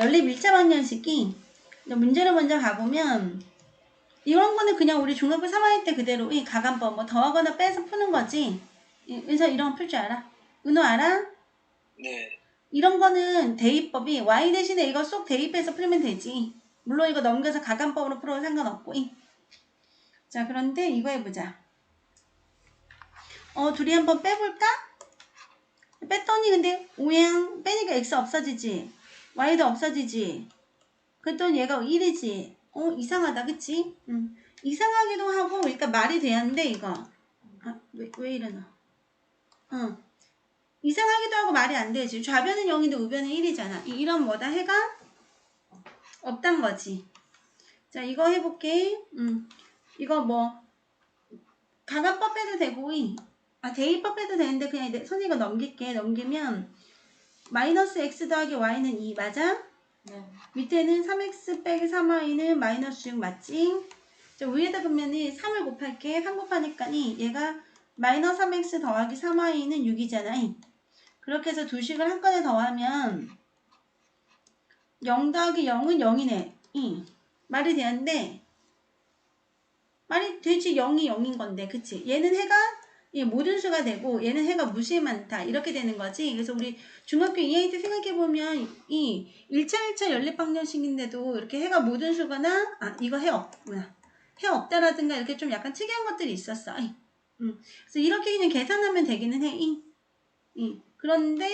연립 일자 방정식이 문제를 먼저 가보면 이런 거는 그냥 우리 중학교 3학년 때 그대로 이 가간법 뭐 더하거나 빼서 푸는 거지. 이- 그래서 이런 거 풀 줄 알아? 은호 알아? 네. 이런 거는 대입법이 y 대신에 이거 쏙 대입해서 풀면 되지. 물론 이거 넘겨서 가간법으로 풀어도 상관없고. 이. 자 그런데 이거 해보자. 어 둘이 한번 빼볼까? 뺐더니 근데 오양 빼니까 x 없어지지. Y도 없어지지. 그랬더니 얘가 1이지. 어 이상하다 그치? 응. 이상하기도 하고 그러니까 말이 돼야하는데 이거. 아, 왜, 왜 이러나? 응. 이상하기도 하고 말이 안 되지. 좌변은 0인데 우변은 1이잖아. 이- 이런 뭐다 해가 없단 거지. 자, 이거 해볼게. 음, 이거 뭐 가간법 해도 되고, 이- 아 대입법 해도 되는데 그냥 이거 넘길게. 넘기면 마이너스 x 더하기 y는 2 맞아? 네. 밑에는 3x 빼기 3y는 마이너스 6 맞지? 자, 위에다 그러면은 3을 곱할게. 3 곱하니까 니 얘가 마이너스 3x 더하기 3y는 6이잖아. 그렇게 해서 두 식을 한 건에 더하면 0 더하기 0은 0이네. 이 말이 되는데 말이 되지 0이 0인 건데 그치? 얘는 해가 이 모든 수가 되고 얘는 해가 무수히 많다 이렇게 되는 거지. 그래서 우리 중학교 2학년 때 생각해보면 이 1차 1차 연립방정식인데도 이렇게 해가 모든 수거나 아 이거 해 없구나. 해 없다라든가 이렇게 좀 약간 특이한 것들이 있었어. 이. 음. 그래서 이렇게 그냥 계산하면 되기는 해. 이. 이. 그런데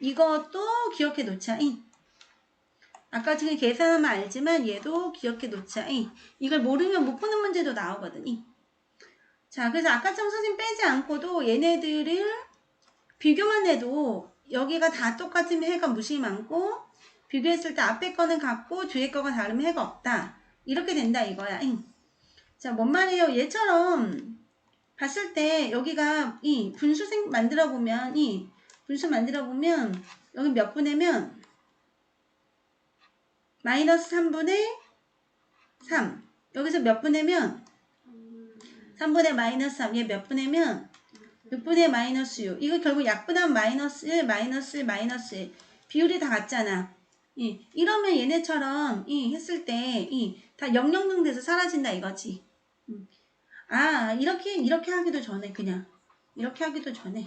이것도 기억해 놓자. 이. 아까 지금 계산하면 알지만 얘도 기억해 놓자. 이. 이걸 모르면 못 푸는 문제도 나오거든. 이. 자, 그래서 아까처럼 선생님 빼지 않고도 얘네들을 비교만 해도 여기가 다 똑같으면 해가 무시 많고 비교했을 때 앞에 거는 같고 뒤에 거가 다르면 해가 없다. 이렇게 된다 이거야. 잉. 자, 뭔 말이에요? 얘처럼 봤을 때 여기가 이 분수 생 만들어 보면 이 분수 만들어 보면 여기 몇 분의면 마이너스 3분의 3 여기서 몇 분의면 3분의 마이너스 3 얘 몇 분의면? 6분의 마이너스 6 이거 결국 약분하면 마이너스 1 마이너스 1 마이너스 1 비율이 다 같잖아. 이, 이러면 얘네처럼 이 했을 때이다 000 돼서 사라진다 이거지. 음. 아 이렇게 이렇게 하기도 전에 그냥. 이렇게 하기도 전에.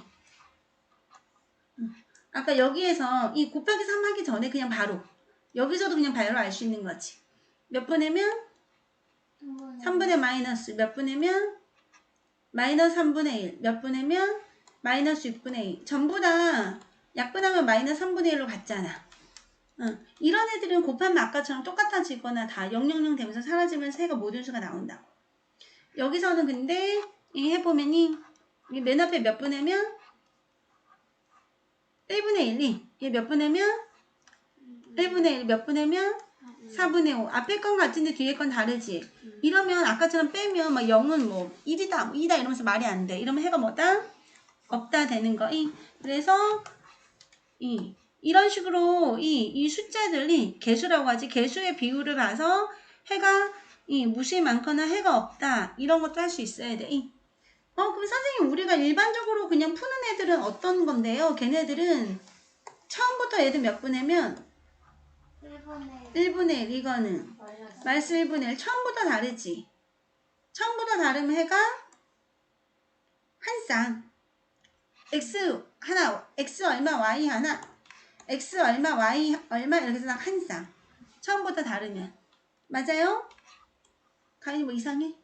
음. 아까 여기에서 이 곱하기 3 하기 전에 그냥 바로. 여기서도 그냥 바로 알 수 있는 거지. 몇 분의면? 3분의 마이너스 몇 분의면 마이너스 3분의 1 몇 분의면? 마이너스 6분의 2 전부 다 약분하면 마이너스 3분의 1로 갔잖아. 응. 이런 애들은 곱하면 아까처럼 똑같아지거나 다 000 되면서 사라지면서 해가 모든 수가 나온다고. 여기서는 근데 이 해보면이 이맨 앞에 몇 분의면? 1분의 1이. 얘몇 분의면? 1분의 1 몇 분의면 4분의 5 앞에 건 같은데 뒤에 건 다르지. 이러면 아까처럼 빼면 막 0은 뭐 1이다 2다 이러면서 말이 안 돼. 이러면 해가 뭐다? 없다 되는 거. 이. 그래서 이. 이런 식으로 이, 이 숫자들이 개수라고 하지. 개수의 비율을 봐서 해가 이 무시 많거나 해가 없다. 이런 것도 할 수 있어야 돼. 이. 어 그럼 선생님 우리가 일반적으로 그냥 푸는 애들은 어떤 건데요? 걔네들은 처음부터 애들 몇 분의면 1분의 1분의 1 이거는 마이너스 말수 1분의 1 처음부터 다르지. 처음부터 다르면 해가 한 쌍. x 하나, x 얼마, y 하나, x 얼마, y 얼마 이렇게 해서 한 쌍. 처음부터 다르면. 맞아요? 가인이 뭐 이상해?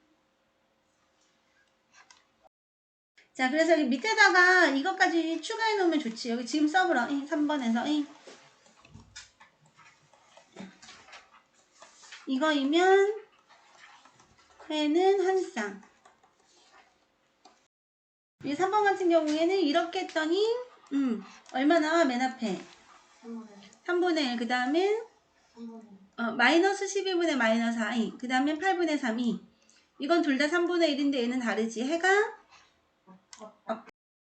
자, 그래서 여기 밑에다가 이것까지 추가해 놓으면 좋지. 여기 지금 써보라. 3번에서. 이거이면 회는 한 쌍. 이 3번 같은 경우에는 이렇게 했더니 음, 얼마 나와? 맨 앞에. 3분의 3분의 1, 그 다음에 3분의 어, 마이너스 12분의 마이너스 4이. 그 다음에 8분의 3이. 이건 둘 다 3분의 1인데 얘는 다르지. 해가